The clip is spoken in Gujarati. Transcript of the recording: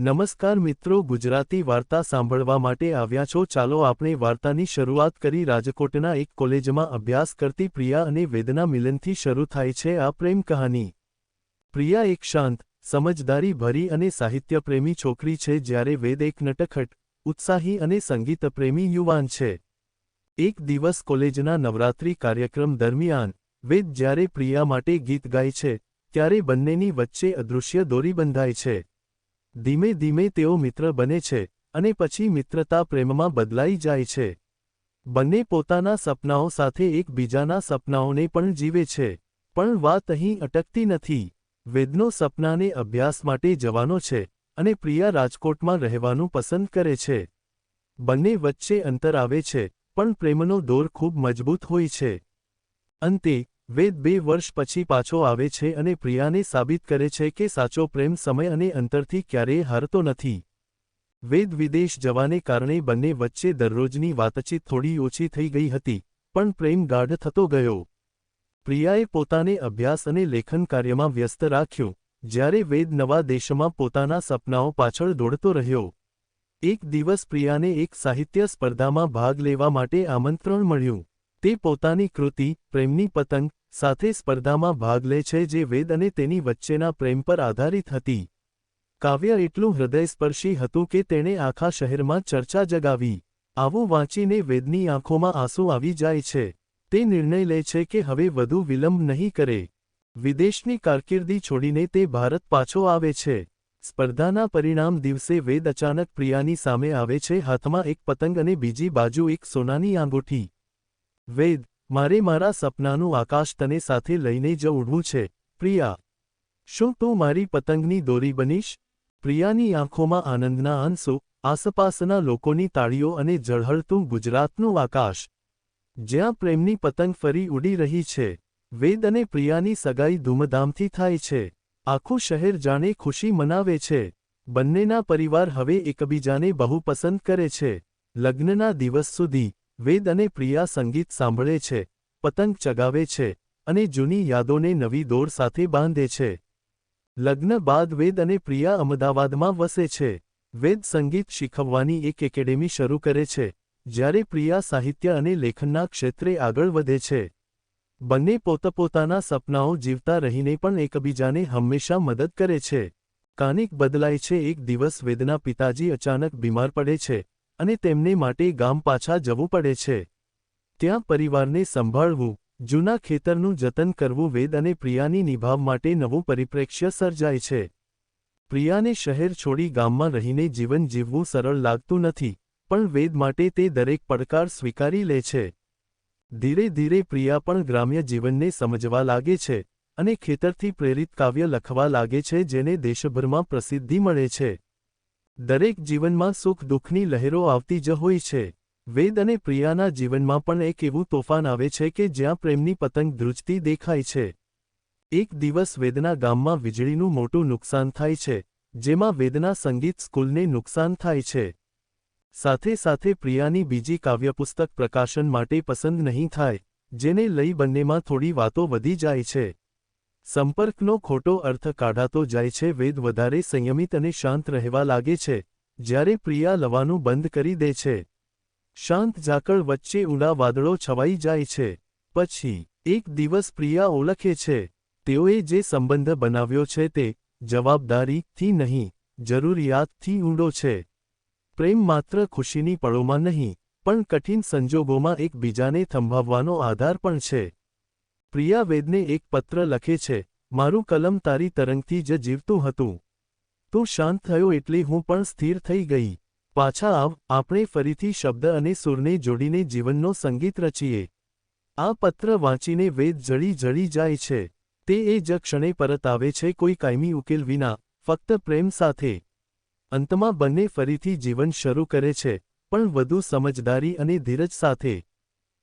નમસ્કાર મિત્રો, ગુજરાતી વાર્તા સાંભળવા માટે આવ્યા છો. ચાલો આપણે વાર્તાની શરૂઆત કરી. રાજકોટના એક કોલેજમાં અભ્યાસ કરતી પ્રિયા અને વેદના મિલનથી શરૂ થાય છે આ પ્રેમ કહાની. પ્રિયા એક શાંત, સમજદારી ભરી અને સાહિત્યપ્રેમી છોકરી છે, જ્યારે વેદ એક નટખટ, ઉત્સાહી અને સંગીતપ્રેમી યુવાન છે. એક દિવસ કોલેજના નવરાત્રિ કાર્યક્રમ દરમિયાન, વેદ જ્યારે પ્રિયા માટે ગીત ગાય છે, ત્યારે બંનેની વચ્ચે અદૃશ્ય દોરી બંધાય છે. ધીમે ધીમે તેઓ મિત્ર બને છે અને પછી મિત્રતા પ્રેમમાં બદલાઈ જાય છે. બંને પોતાના સપનાઓ સાથે એકબીજાના સપનાઓને પણ જીવે છે. પણ વાત અહીં અટકતી નથી. વેદનો સપનાને અભ્યાસ માટે જવાનો છે અને પ્રિયા રાજકોટમાં રહેવાનું પસંદ કરે છે. બંને વચ્ચે અંતર આવે છે, પણ પ્રેમનો દોર ખૂબ મજબૂત હોય છે. અંતે વેદ બે વર્ષ પછી પાછો આવે છે અને પ્રિયાને સાબિત કરે છે કે સાચો પ્રેમ સમય અને અંતરથી ક્યારેય હારતો નથી. વેદ વિદેશ જવાને કારણે બંને વચ્ચે દરરોજની વાતચીત થોડી ઓછી થઈ ગઈ હતી, પણ પ્રેમ ગાઢ થતો ગયો. પ્રિયાએ પોતાને અભ્યાસ અને લેખન કાર્યમાં વ્યસ્ત રાખ્યું, જ્યારે વેદ નવા દેશમાં પોતાના સપનાઓ પાછળ દોડતો રહ્યો. એક દિવસ પ્રિયાને એક સાહિત્ય સ્પર્ધામાં ભાગ લેવા માટે આમંત્રણ મળ્યું. તે પોતાની કૃતિ, પ્રેમની પતંગ સાથે સ્પર્ધામાં ભાગ લે છે જે વેદ અને તેની વચ્ચેના પ્રેમ પર આધારિત હતી. કાવ્ય એટલું હૃદયસ્પર્શી હતું કે તેણે આખા શહેરમાં ચર્ચા જગાવી. આવું વાંચીને વેદની આંખોમાં આંસુ આવી જાય છે. તે નિર્ણય લે છે કે હવે વધુ વિલંબ નહીં કરે. વિદેશની કારકિર્દી છોડીને તે ભારત પાછો આવે છે. સ્પર્ધાના પરિણામ દિવસે વેદ અચાનક પ્રિયાની સામે આવે છે, હાથમાં એક પતંગ અને બીજી બાજુ એક સોનાની આંગૂઠી. વેદ મારે મારા સપનાનું આકાશ તને સાથે લઈને જ ઉડવું છે, પ્રિયા. શું તું મારી પતંગની દોરી બનીશ? પ્રિયાની આંખોમાં આનંદના આંસુ, આસપાસના લોકોની તાળીઓ અને ઝળહળતું ગુજરાતનું આકાશ. જ્યાં પ્રેમની પતંગ ફરી ઉડી રહી છે, વેદ અને પ્રિયાની સગાઈ ધૂમધામથી થાય છે. આખું શહેર જાણે ખુશી મનાવે છે. બંનેના પરિવાર હવે એકબીજાને બહુ પસંદ કરે છે. લગ્નના દિવસ સુધી વેદ અને પ્રિયા સંગીત સાંભળે છે, પતંગ ચગાવે છે અને જૂની યાદોને નવી દોર સાથે બાંધે છે. લગ્ન બાદ વેદ અને પ્રિયા અમદાવાદમાં વસે છે. વેદ સંગીત શીખવવાની એક એકેડેમી શરૂ કરે છે, જ્યારે પ્રિયા સાહિત્ય અને લેખનના ક્ષેત્રે આગળ વધે છે. બંને પોતપોતાના સપનાઓ જીવતા રહીને પણ એકબીજાને હંમેશા મદદ કરે છે. કાનિક બદલાય છે, એક દિવસ વેદના પિતાજી અચાનક બીમાર પડે છે અને તેમને માટે ગામ પાછા જવું પડે છે. ત્યાં પરિવારને સંભાળવું, જૂના ખેતરનું જતન કરવું વેદ અને પ્રિયાની નિભાવ માટે નવું પરિપ્રેક્ષ્ય સર્જાય છે. પ્રિયાને શહેર છોડી ગામમાં રહીને જીવન જીવવું સરળ લાગતું નથી, પણ વેદ માટે તે દરેક પડકાર સ્વીકારી લે છે. ધીરે ધીરે પ્રિયા પણ ગ્રામ્ય જીવનને સમજવા લાગે છે અને ખેતરથી પ્રેરિત કાવ્ય લખવા લાગે છે જેને દેશભરમાં પ્રસિદ્ધિ મળે છે. દરેક જીવનમાં સુખ દુઃખની લહેરો આવતી જ હોય છે. વેદ અને પ્રિયાના જીવનમાં પણ એક એવું તોફાન આવે છે કે જ્યાં પ્રેમની પતંગ ધ્રુજતી દેખાય છે. એક દિવસ વેદના ગામમાં વીજળીનું મોટું નુકસાન થાય છે, જેમાં વેદના સંગીત સ્કૂલને નુકસાન થાય છે. સાથે સાથે પ્રિયાની બીજી કાવ્યપુસ્તક પ્રકાશન માટે પસંદ નહીં થાય, જેને લઈ બંનેમાં થોડી વાતો વધી જાય છે. સંપર્કનો ખોટો અર્થ કાઢાતો જાય છે. વેદ વધારે સંયમિત અને શાંત રહેવા લાગે છે, જ્યારે પ્રિયા લવાનું બંધ કરી દે છે. શાંત ઝાકળ વચ્ચે ઊંડા વાદળો છવાઈ જાય છે. પછી, એક દિવસ પ્રિયા ઓળખે છે, તેઓએ જે સંબંધ બનાવ્યો છે તે જવાબદારીથી નહીં, જરૂરિયાતથી ઊંડો છે. પ્રેમ માત્ર ખુશીની પળોમાં નહીં, પણ કઠિન સંજોગોમાં એકબીજાને થંભાવવાનો આધાર પણ છે. પ્રિયા વેદને એક પત્ર લખે છે, મારું કલમ તારી તરંગથી જ જીવતું હતું. તું શાંત થયો એટલે હું પણ સ્થિર થઈ ગઈ. પાછા આવ, આપણે ફરીથી શબ્દ અને સુરને જોડીને જીવનનો સંગીત રચીએ. આ પત્ર વાંચીને વેદ જળી જળી જાય છે. તે એ જ ક્ષણે પરત આવે છે કોઈ કાયમી ઉકેલ વિના, ફક્ત પ્રેમ સાથે. અંતમાં બંને ફરીથી જીવન શરૂ કરે છે, પણ વધુ સમજદારી અને ધીરજ સાથે.